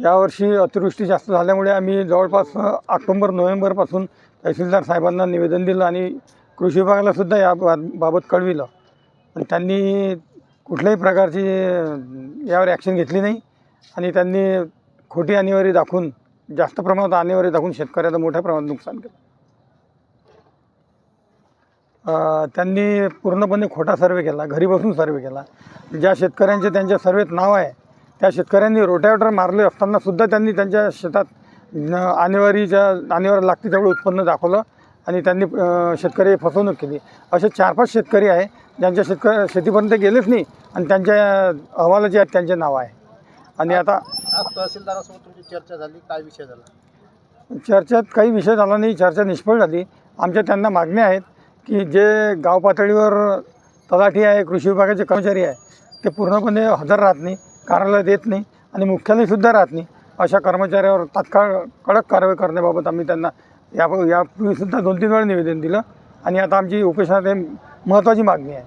यावर्षी अतिवृष्टी जास्त झाल्यामुळे आम्ही जवळपास ऑक्टोंबर ऑक्टोबर नोव्हेंबरपासून तहसीलदार साहेबांना निवेदन दिलं आणि कृषी विभागाला सुद्धा या बा- बाबत कळविलं. पण त्यांनी कुठल्याही प्रकारची यावर ॲक्शन घेतली नाही. आणि त्यांनी खोटी आणेवारी दाखवून जास्त प्रमाणात आणेवारी दाखवून शेतकऱ्याचं मोठ्या प्रमाणात नुकसान केलं. त्यांनी पूर्णपणे खोटा सर्वे केला घरी बसून सर्वे केला. ज्या शेतकऱ्यांचे त्यांच्या सर्वेत नाव आहे त्या शेतकऱ्यांनी रोटावेटर मारले असताना सुद्धा त्यांनी त्यांच्या शेतात आणेवारीच्या आणेवारी लागते तेवढं उत्पन्न दाखवलं आणि त्यांनी शेतकरी फसवणूक केली. असे चार पाच शेतकरी आहे ज्यांच्या शेतकरी शेतीपर्यंत गेलेच नाही आणि त्यांच्या अहवाला जे आहेत त्यांचे नाव आहे. आणि आता तहसीलदारासोबत तुमची चर्चा झाली काय विषय झाला? चर्चेत काही विषय झाला नाही चर्चा निष्फळ झाली. आमच्या त्यांना मागण्या आहेत की जे गाव पातळीवर तलाठी आहे कृषी विभागाचे कर्मचारी आहे ते पूर्णपणे हजर राहत नाही. कार्यालय देत नाही आणि मुख्यालयसुद्धा राहत नाही. अशा कर्मचाऱ्यावर तात्काळ कडक कारवाई करण्याबाबत आम्ही त्यांना या यापूर्वीसुद्धा दोन तीन वेळा निवेदन दिलं. आणि आता आमची उपोषणात हे महत्त्वाची मागणी आहे.